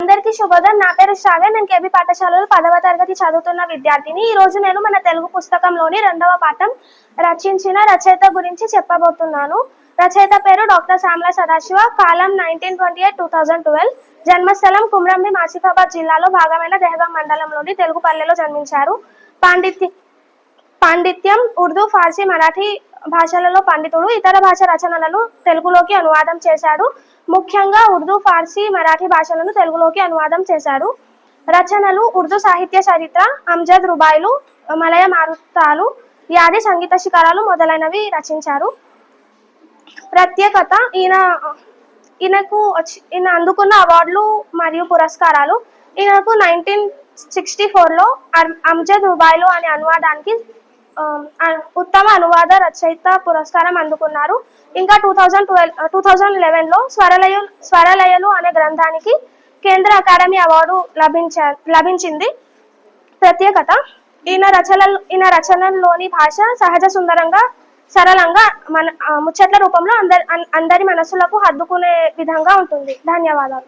అందరికీ శుభోదయం. నా పేరు శ్రావ్య. నేను కేబీ పాఠశాలలో పదవ తరగతి చదువుతున్న విద్యార్థిని. ఈ రోజు నేను మన తెలుగు పుస్తకంలోని రెండవ పాఠం రచించిన రచయిత గురించి చెప్పబోతున్నాను. రచయిత పేరు డాక్టర్ శ్యామల సదాశివ. కాలం nineteen twenty eight two thousand twelve. జన్మస్థలం కుమ్రంభీం ఆసిఫాబాద్ జిల్లాలో భాగమైన దెహగాం మండలంలోని తెలుగు పల్లెలో జన్మించారు. పాండిత్య పాండిత్యం ఉర్దూ ఫార్సీ మరాఠీ భాషలలో పండితుడు. ఇతర భాష రచనలను తెలుగులోకి అనువాదం చేశాడు. ముఖ్యంగా ఉర్దూ ఫార్సీ మరాఠీ భాషలను తెలుగులోకి అనువాదం చేశాడు. రచనలు ఉర్దూ సాహిత్య చరిత్ర అంజద్ రుబాయిలు మలయ మారుతాలు యాది సంగీత శిఖరాలు మొదలైనవి రచించారు. ప్రత్యేకత ఈయన ఈయనకు వచ్చి- ఈయన అందుకున్న అవార్డులు మరియు పురస్కారాలు. ఈయనకు నైన్టీన్ సిక్స్టీ ఫోర్లో అమ్జద్ రుబాయిలు అనే అనువాదానికి Um, ఉత్తమ అనువాద రచయిత పురస్కారం అందుకున్నారు. ఇంకా two thousand twelve two thousand లెవెన్లో స్వరలయ స్వరలయలు అనే గ్రంథానికి కేంద్ర అకాడమీ అవార్డు లభించ లభించింది. ప్రత్యేకత ఈయన రచనలు ఈయన రచనల్లోని భాష సహజ సుందరంగా సరళంగా మన ముచ్చట్ల రూపంలో అందరి అందరి మనసులకు హద్దుకునే విధంగా ఉంటుంది. ధన్యవాదాలు.